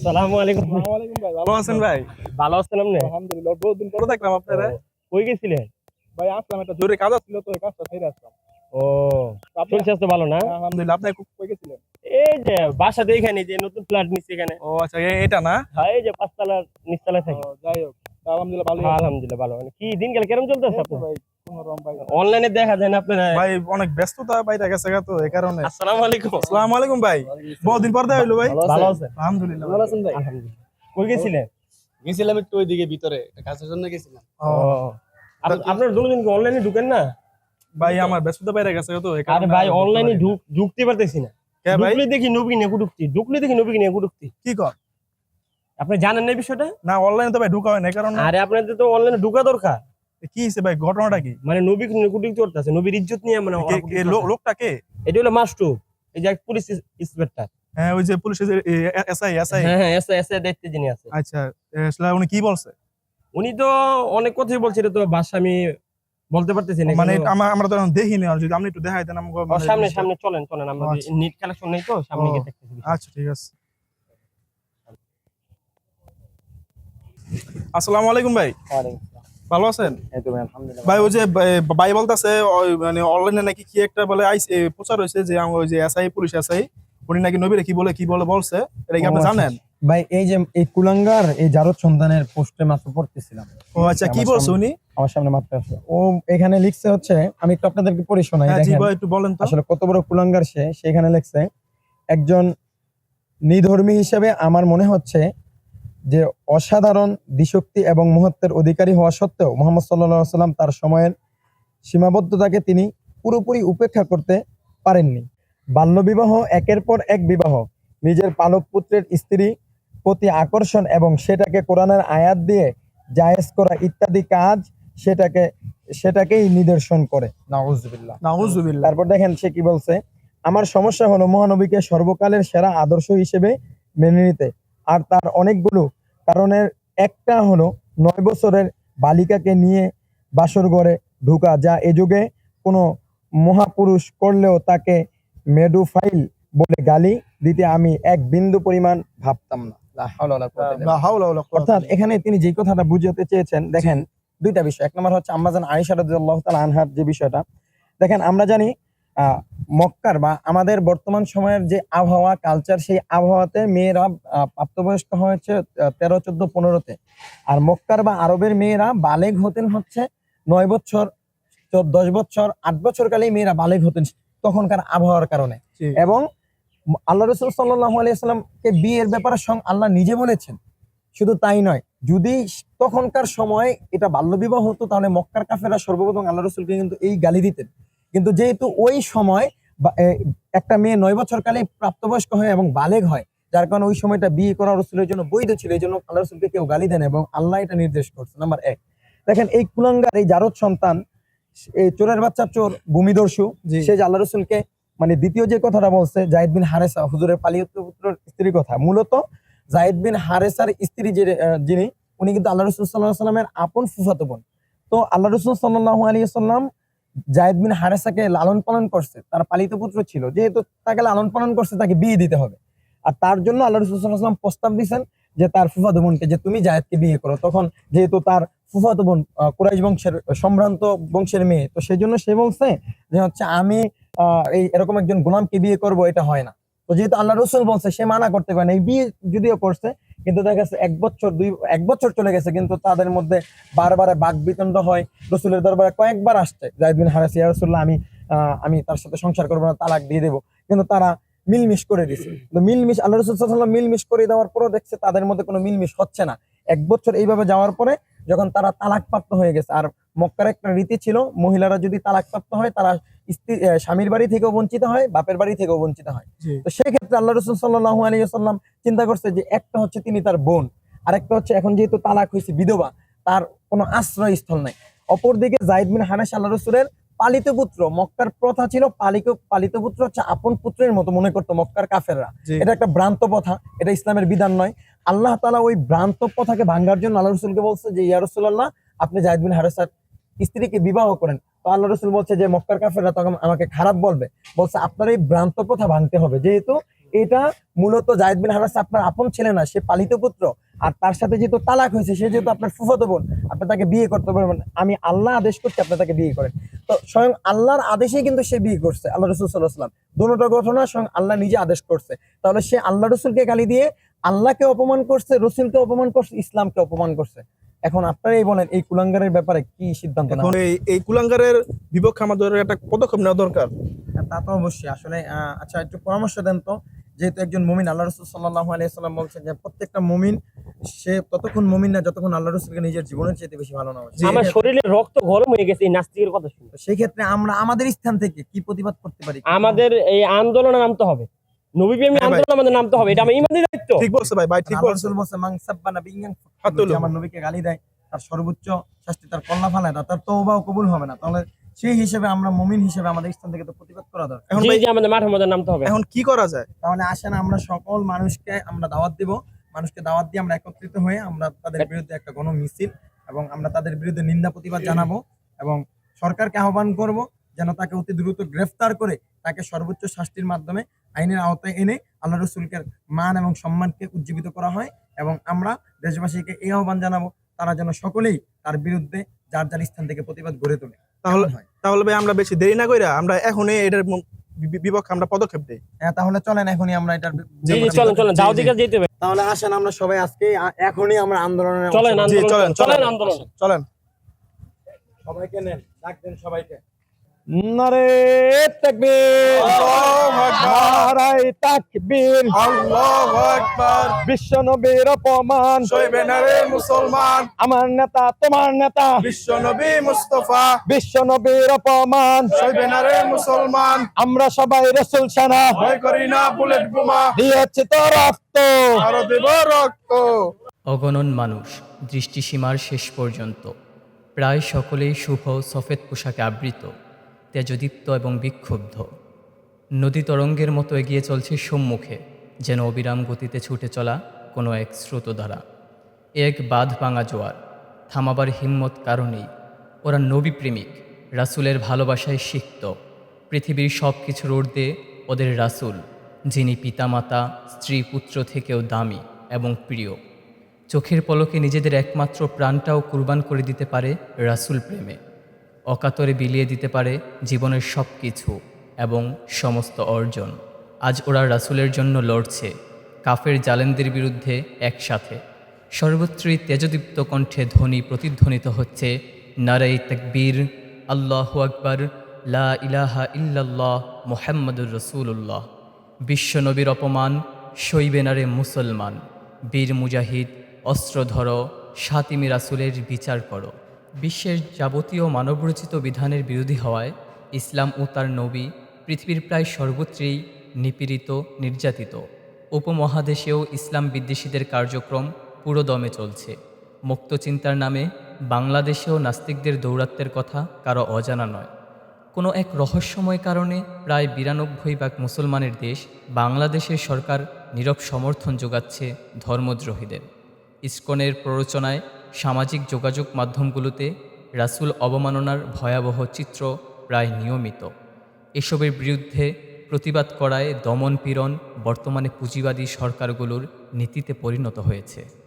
আসসালামু আলাইকুম। আলাইকুম ভাই ভালো আছেন ভাই? ভালো আছেন আপনি? আলহামদুলিল্লাহ বহুদিন পরে দেখলাম আপনারা। কই গেছিলেন? ভাই আসলাম একটা জোরে কাজ ছিল তো এই কাজটা সেরে আসলাম। ও আপনি স্বাস্থ্য ভালো না? আলহামদুলিল্লাহ আপনি কই গেছিলেন? এই যে বাসাতে এখানে যে নতুন ফ্ল্যাট নিচ্ছে এখানে। ও আচ্ছা এটা না? হ্যাঁ এই যে পাঁচতলার নিচতলায় থাকে। যাই হোক। আলহামদুলিল্লাহ ভালো। আলহামদুলিল্লাহ ভালো। মানে কি দিন গেল চলতেছে আপনার ভাই অনলাইনে দেখা যায় না আপনারা? ভাই অনেক ব্যস্ততা বাইরে গেছে গা তো এই কারণে। আসসালামু আলাইকুম। আসসালামু আলাইকুম ভাই। বহুদিন পর দেখা হইল ভাই। ভালো আছেন? আলহামদুলিল্লাহ। ভালো আছেন ভাই? আলহামদুলিল্লাহ। কই গেছিলেন? গেছিলাম একটু ওইদিকে ভিতরে কাজের জন্য গেছিলাম। ও, ও। আপ- আপনার দুজন কি অনলাইনে ঢুকেন না? ভাই আমার ব্যস্ততা বাইরে গেছে তো এই আরে ভাই ঢুকতে অনলাইনে। ঢুকতে পারতেছি না। কে ভাই? ঢুকলে দেখি নবী নিয়ে ঢুকতি। ঢুকলে দেখি নবী নিয়ে ঢুকতি। কি কর? আপনি জানেন না বিষয়টা? না অনলাইনে তো ভাই ঢুকা হয় না কারণ আরে আপনাদের তো অনলাইনে ঢুকা দরকার। কি হইছে ভাই ঘটনাটা কি? মানে নবী নিকুটি করতেছে নবীর ইজ্জত নিয়ে মানে লোকটা কে? এটা হলো মাস্টু। এই যে পুলিশ ইন্সপেক্টর হ্যাঁ ওই যে পুলিশের এসআই এসআই হ্যাঁ হ্যাঁ এসে এসে দায়িত্বে যিনি আছে। আচ্ছা আসলে উনি কি বলছে? উনি তো অনেক কথাই বলছে এটা তো ভাষা আমি বলতে পারতেছি না মানে আমরা তো এখন দেখিনি আর যদি আপনি একটু দেখাই দেন আমাকে মানে সামনে সামনে চলেন চলেন আমরা আচ্ছা। নিট কালেকশন নেই তো সামনে। গিয়ে দেখতেছি আচ্ছা ঠিক আছে। আসসালামু আলাইকুম ভাই। ভালো আছেন? ভাই ওই যে ভাই বলতেছে মানে অনলাইনে নাকি কি একটা বলে আইস প্রচার হয়েছে যে আমার ওই যে এসআই পুলিশ এসআই উনি নাকি নবীরে কি বলে কি বলে বলছে এটা কি আপনি। জানেন? ভাই এই যে এই কুলাঙ্গার এই জারদ সন্তানের পোস্টে মাত্র পড়তেছিলাম। ও আচ্ছা কি বলছে উনি? আমার সামনে মাত্র আছে ও এখানে লিখছে হচ্ছে আমি একটু আপনাদেরকে পড়ে শোনাই হ্যাঁ জি দেখেন। ভাই একটু বলেন তো। আসলে কত বড় কুলাঙ্গার সে সেখানে লিখছে একজন নিধর্মী হিসেবে আমার মনে হচ্ছে যে অসাধারণ দিশক্তি এবং মহত্বের অধিকারী হওয়া সত্ত্বেও মোহাম্মদ সাল্লাহ সাল্লাম তার সময়ের সীমাবদ্ধতাকে তিনি পুরোপুরি উপেক্ষা করতে পারেননি। বাল্যবিবাহ একের পর এক বিবাহ নিজের পালক পুত্রের স্ত্রী প্রতি আকর্ষণ এবং সেটাকে কোরআনের আয়াত দিয়ে জায়েজ করা ইত্যাদি কাজ সেটাকে সেটাকেই নিদর্শন করে। নাউজুবিল্লাহ। নাউজুবিল্লাহ। তারপর দেখেন সে কি বলছে আমার সমস্যা হলো মহানবীকে সর্বকালের সেরা আদর্শ হিসেবে মেনে নিতে। আর তার অনেকগুলো কারণের একটা হলো নয় বছরের বালিকাকে নিয়ে বাসর ঘরে ঢুকা যা এ যুগে কোনো মহাপুরুষ করলেও তাকে মেডুফাইল বলে গালি দিতে আমি এক বিন্দু পরিমাণ ভাবতাম না। অর্থাৎ এখানে তিনি যে কথাটা বুঝাতে চেয়েছেন দেখেন দুইটা বিষয়। এক নম্বর হচ্ছে আম্মাজান আয়েশা রাদিয়াল্লাহু তাআলা আনহার যে বিষয়টা। দেখেন আমরা জানি আহ, মক্কার বা আমাদের বর্তমান সময়ের যে আবহাওয়া কালচার সেই আবহাওয়াতে মেয়েরা প্রাপ্তবয়স্ক হয়েছে তেরো চোদ্দ পনেরোতে। আর মক্কার বা আরবের মেয়েরা বালেগ হতেন হচ্ছে নয় বছর দশ বছর আট বছর কালেই মেয়েরা বালেগ হতেন তখনকার আবহাওয়ার কারণে। এবং আল্লাহ রসুল সাল্লাহ আলিয়াল্লামকে বিয়ের ব্যাপারে সং- আল্লাহ নিজে বলেছেন শুধু তাই নয় যদি তখনকার সময় এটা বাল্যবিবাহ হতো তাহলে মক্কার কাফেরা সর্বপ্রথম আল্লাহ রসুলকে কিন্তু এই গালি দিতেন। কিন্তু যেহেতু ওই সময় একটা মেয়ে নয় বছর কালে প্রাপ্তবয়স্ক হয় এবং বালেগ হয় যার কারণে ওই সময়টা বিয়ে করা রসুলের জন্য বৈধ ছিল এই জন্য আল্লাহ রসুলকে কেউ গালি দেন এবং আল্লাহ এটা নির্দেশ করছে। নাম্বার এক দেখেন এই কুলাঙ্গার এই জারদ সন্তান এই চোরের বাচ্চা চোর ভূমিদর্শু সে যে আল্লাহ রসুলকে মানে দ্বিতীয় যে কথাটা বলছে জাহিদ বিন হারেসা হুজুরের পালিত পুত্রের স্ত্রীর কথা মূলত জাহিদ বিন হারেসার স্ত্রী যে যিনি উনি কিন্তু আল্লাহ রসুল সাল্লাহ সাল্লামের আপন ফুফাতো বোন। তো আল্লাহ রসুল সাল্লাহ আলী সাল্লাম জাহিদ বিন হারেসাকে লালন পালন করছে, তার পালিত পুত্র ছিল, যেহেতু তাকে লালন পালন করছে, তাকে বিয়ে দিতে হবে। আর তার জন্য আল্লাহ রসুল সাল্লাহ সাল্লাম প্রস্তাব দিয়েছেন যে তার ফুফাতো বোনকে, যে তুমি জায়েদকে বিয়ে করো। তখন যেহেতু তার ফুফাতো বোন কুরাইশ বংশের, সম্ভ্রান্ত বংশের মেয়ে, তো সেই জন্য সে বলছে যে হচ্ছে আমি এই এরকম একজন গোলামকে বিয়ে করব, এটা হয় না। তো যেহেতু আল্লাহ রসুল বলছে, সে মানা করতে পারে না। এই বিয়ে যদিও করছে কিন্তু দেখা গেছে এক বছর, দুই, এক বছর চলে গেছে, কিন্তু তাদের মধ্যে বারবার বাক বিতণ্ড হয়। রসুলের দরবারে কয়েকবার আসছে জাহিদিন হারাস, ইয়া রসুল্লাহ আমি আমি তার সাথে সংসার করব না, তালাক দিয়ে দেবো। কিন্তু তারা মিলমিশ করে দিছে। মিলমিশ, আল্লাহ রসুল সাল্লাম মিলমিশ করে দেওয়ার পরও দেখছে তাদের মধ্যে কোনো মিলমিশ হচ্ছে না। এক বছর এইভাবে যাওয়ার পরে যখন তারা তালাকপ্রাপ্ত হয়ে গেছে, আর মক্কার একটা রীতি ছিল মহিলারা যদি তালাকপ্রাপ্ত হয় তারা স্ত্রী স্বামীর বাড়ি থেকেও বঞ্চিত হয় বাপের বাড়ি থেকেও বঞ্চিত হয়। তো সেই ক্ষেত্রে আল্লাহ রসুল সাল্লাহ আলী সাল্লাম চিন্তা করছে যে একটা হচ্ছে তিনি তার বোন আরেকটা হচ্ছে এখন যেহেতু তালাক হয়েছে বিধবা তার কোনো আশ্রয়স্থল নাই। অপরদিকে জাহিদ বিন হানাস আল্লাহ রসুলের পালিত পুত্র মক্কার প্রথা ছিল পালিত পালিত পুত্র হচ্ছে আপন পুত্রের মতো মনে করতো মক্কার কাফেররা। এটা একটা ভ্রান্ত প্রথা এটা ইসলামের বিধান নয়। আল্লাহ তালা ওই ভ্রান্ত প্রথাকে ভাঙ্গার জন্য আল্লাহ রসুলকে বলছে যে ইয়া রসুল্লাহ আপনি জাহিদ বিন হারেসার স্ত্রীকে বিবাহ করেন। তো আল্লাহ রসুল বলছে যে, মক্কার কাফেররা তখন আমাকে খারাপ বলবে। বলছে, আপনার এই ভ্রান্ত প্রথা ভাঙতে হবে। যেহেতু এটা মূলত জায়েদ বিন হারেসা আপনার আপন ছেলে না, সে পালিত পুত্র। আর তার সাথে যেহেতু তালাক হয়েছে, সে যেহেতু আপনার ফুফাতো বোন, আপনি তাকে বিয়ে করতে পারবেন আমি আল্লাহ আদেশ করছি আপনি তাকে বিয়ে করেন। তো স্বয়ং আল্লাহর আদেশেই কিন্তু সে বিয়ে করছে, আল্লাহ রসুল সাল্লাহ সাল্লাম দুটো ঘটনা স্বয়ং আল্লাহ নিজে আদেশ করছে। তাহলে সে আল্লাহ রসুলকে গালি দিয়ে আল্লাহকে অপমান করছে, রসুলকে অপমান করছে, ইসলামকে অপমান করছে। এখন আপনারাই বলেন এই কুলাঙ্গারের ব্যাপারে কি সিদ্ধান্ত এখন এই এই কুলাঙ্গারের বিপক্ষে আমাদের একটা পদক্ষেপ নেওয়া দরকার। হ্যাঁ, তা তো অবশ্যই। আসলে আচ্ছা একটু পরামর্শ দেন তো। যেহেতু একজন মুমিন আল্লাহ রসুল সাল্লাহ আলাইসাল্লাম বলছেন যে প্রত্যেকটা মুমিন সে ততক্ষণ মুমিন না যতক্ষণ আল্লাহ রসুলকে নিজের জীবনের চেয়ে বেশি ভালো না। আমার শরীরে রক্ত গরম হয়ে গেছে এই নাস্তিকের কথা শুনে। সেই ক্ষেত্রে আমরা আমাদের স্থান থেকে কি প্রতিবাদ করতে পারি? আমাদের এই আন্দোলনে নামতে হবে। নবীপ্রেমী আন্দোলন আমাদের নামতে হবে এটা আমার ইমানের দায়িত্ব। ঠিক বলছে ভাই ভাই ঠিক আল্লাহ বলছে। রসুল বলছে মাং সাব্বা নাবিয়্যান হাতুল যে আমার নবীকে গালি দেয় তার সর্বোচ্চ শাস্তি তার কল্লা ফালায় না তার তওবাও কবুল হবে না। তাহলে সেই হিসেবে আমরা মুমিন হিসেবে আমাদের স্থান থেকে তো প্রতিবাদ করা দরকার। এখন জি আমাদের মাঠের মধ্যে নামতে হবে। এখন কি করা যায়? তাহলে আসেন আমরা সকল মানুষকে আমরা দাওয়াত দিব। মানুষকে দাওয়াত দিয়ে আমরা একত্রিত হয়ে আমরা তাদের বিরুদ্ধে একটা গণ মিছিল এবং আমরা তাদের বিরুদ্ধে নিন্দা প্রতিবাদ জানাব এবং সরকারকে আহ্বান করব যেন তাকে অতি দ্রুত গ্রেফতার করে তাকে সর্বোচ্চ শাস্তির মাধ্যমে আইনের আওতায় এনে আল্লাহ রসুলকে মান এবং সম্মানকে উজ্জীবিত করা হয় এবং আমরা দেশবাসীকে এই আহ্বান জানাব তারা যেন সকলেই তার বিরুদ্ধে যার যার স্থান থেকে প্রতিবাদ গড়ে তোলে। তাহলে তাহলে ভাই আমরা বেশি দেরি না কইরা আমরা এখনই এটার বিপক্ষে আমরা পদক্ষেপ দেই। হ্যাঁ, তাহলে চলেন এখনই আমরা এটার চলেন চলেন জি। দিকে যেতে হবে। তাহলে আসেন আমরা সবাই আজকে এখনই আমরা আন্দোলনে চলেন চলেন, চলেন চলেন। আন্দোলন। চলেন। সবাইকে নেন ডাক দেন সবাইকে। নারে তাকবীর। আল্লাহু আকবার। নারায়ে তাকবীর। আল্লাহু আকবার। বিশ্ব নবীর অপমান। সইবে না রে মুসলমান। আমার নেতা তোমার নেতা। বিশ্ব নবী মুস্তফা। বিশ্ব নবীর অপমান। সইবে না রে মুসলমান। আমরা সবাই রসুল সেনা। ভয় করি না বুলেট বোমা। দিয়েছে তো রক্ত। আরও দেব রক্ত। অগণন মানুষ দৃষ্টিসীমার শেষ পর্যন্ত। প্রায় সকলেই শুভ সফেদ পোশাকে আবৃত। তেজদীপ্ত এবং বিক্ষুব্ধ। নদী তরঙ্গের মতো এগিয়ে চলছে সম্মুখে, যেন অবিরাম গতিতে ছুটে চলা কোনো এক স্রোতধারা। এক বাঁধ ভাঙা জোয়ার, থামাবার হিম্মত কারণেই। ওরা নবী প্রেমিক রাসুলের ভালোবাসায় সিক্ত। পৃথিবীর সব কিছুর ঊর্ধ্বে ওদের রাসুল, যিনি পিতামাতা, স্ত্রী, পুত্র থেকেও দামি এবং প্রিয়। চোখের পলকে নিজেদের একমাত্র প্রাণটাও কুরবান করে দিতে পারে রাসুল প্রেমে। অকাতরে বিলিয়ে দিতে পারে জীবনের সব কিছু এবং সমস্ত অর্জন। আজ ওরা রাসুলের জন্য লড়ছে, কাফের জালেনদের বিরুদ্ধে একসাথে। সর্বত্রই তেজদীপ্ত কণ্ঠে ধ্বনি প্রতিধ্বনিত হচ্ছে নারাই তাকবীর, আল্লাহ আকবর, লা ইলাহা ইল্লাল্লাহ মোহাম্মদুর রসুল্লাহ বিশ্বনবীর অপমান সইবে নারে মুসলমান। বীর মুজাহিদ অস্ত্র ধরো সাতিমি রাসুলের বিচার করো। বিশ্বের যাবতীয় মানবরচিত বিধানের বিরোধী হওয়ায় ইসলাম ও তার নবী পৃথিবীর প্রায় সর্বত্রেই নিপীড়িত, নির্যাতিত। উপমহাদেশেও ইসলাম বিদ্বেষীদের কার্যক্রম পুরো দমে চলছে। মুক্ত চিন্তার নামে বাংলাদেশেও নাস্তিকদের দৌরাত্মের কথা কারও অজানা নয়। কোনো এক রহস্যময় কারণে প্রায় বিরানব্বই ভাগ মুসলমানের দেশ বাংলাদেশের সরকার নীরব সমর্থন যোগাচ্ছে ধর্মদ্রোহীদের। ইস্কনের প্ররোচনায় সামাজিক যোগাযোগ মাধ্যমগুলোতে রাসুল অবমাননার ভয়াবহ চিত্র প্রায় নিয়মিত। এসবের বিরুদ্ধে প্রতিবাদ করায় দমন পীড়ন বর্তমানে পুঁজিবাদী সরকারগুলোর নীতিতে পরিণত হয়েছে।